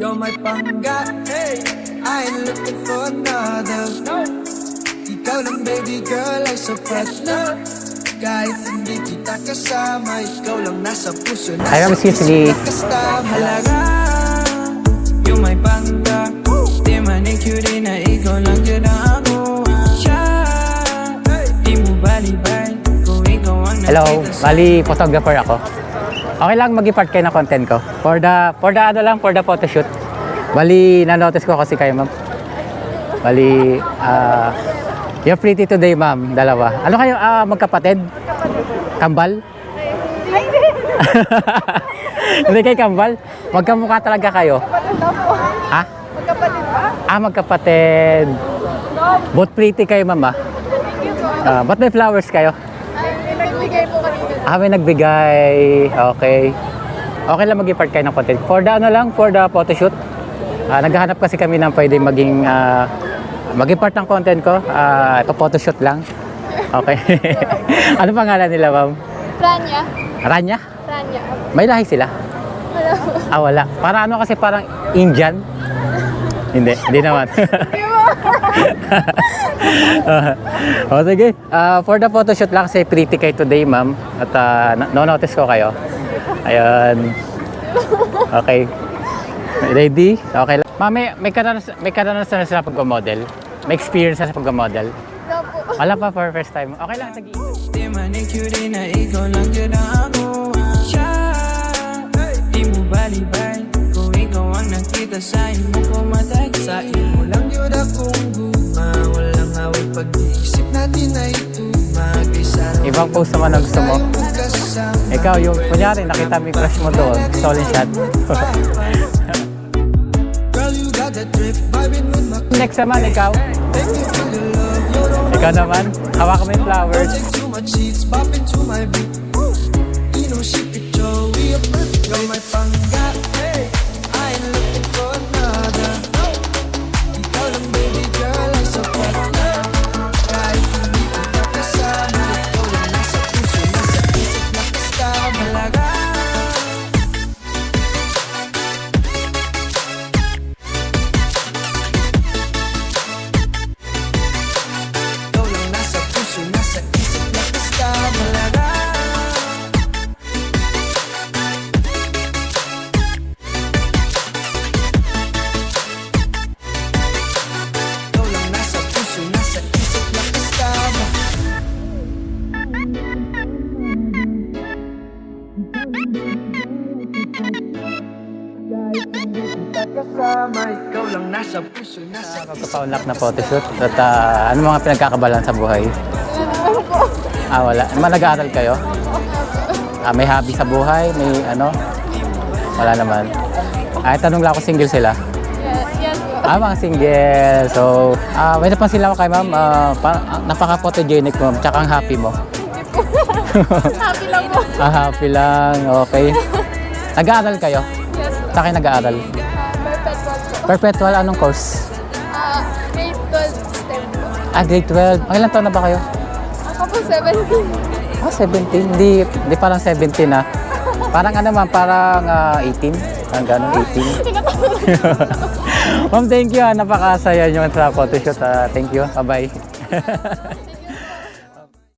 You're my pangga, hey I ain't looking for another. Ikaw lang baby girl ay sapat na Kahit hindi kita kasama Ikaw lang nasa puso Nasa excuse me. kasama Halaga You're my pangga Di manicure na ikaw lang yun ang ako. Hello, bali photographer ako. Okay lang mag-part kayo ng content ko. For the, for the ano lang, for the photo shoot. Bali, na-notice ko kasi kayo, ma'am. Bali, ah, you're pretty today, ma'am. Dalawa. Ano kayo, ah, magkapatid? Kambal? Hindi kayo kambal? Magkamukha talaga kayo. Ha? Magkapatid ba? Ah, magkapatid. Both pretty kayo, ma'am, ah. Ah, ba't may flowers kayo? Ay, may nagbigay po kanina. Ah, may nagbigay. Okay. Okay lang mag-impart kayo ng content. For the ano lang, for the photoshoot. Ah, naghahanap kasi kami ng pwede maging ah, mag-impart ng content ko. Ah, ito photoshoot lang. Okay. ano pangalan nila, ma'am? Rania. Rania? Rania. May lahi sila? Wala. Ah, wala. Para ano kasi parang Indian? hindi, hindi naman. O sige, Ah, for the photoshoot lang kasi pretty kayo today ma'am at na- no-notice ko kayo. Ayun. Okay. Ready? Okay lang. Ma'am, may, may karanasan, may karanasan sa pag-model? May experience na sa pag-model? Wala po. Wala pa for first time. Okay lang, sige. Di manicure na ikaw lang yun ang ako Ibang post naman ang gusto mo. Ikaw, yung kunyari, nakita mo yung crush mo doon, stolen shot. Next naman, ikaw. Ikaw naman, hawakan mo yung flowers. Kasama Ikaw lang nasa puso, nasa Magpapaunlak na photoshoot. At ah, ano mga pinagkakabalan sa buhay? Ano? Ah, wala. Naman nag-aaral kayo? Ah, may hobby sa buhay? May ano? Wala naman. Ay, tanong lang ako single sila. Yes, yes po. Ah, mga single. So, ah, may napansin lang ako kay ma'am. Ah, pa- ah, napaka-photogenic mo. Tsaka ang happy mo. Happy lang po. Ah, happy lang. Okay. Nag-aaral kayo? Yes po. Sa akin nag-aaral. Ah, perpetual anong course? Ah, grade 12 STEM po. Ah, grade 12. Ang ilang taon na ba kayo? Ako po 17. Ah, 17. Hindi, hindi parang 17 na. Parang ano man, parang ah, 18. Parang gano'n, 18. Ma'am, thank you. ah. Napakasaya nyo sa photoshoot. ah. thank you. Bye-bye.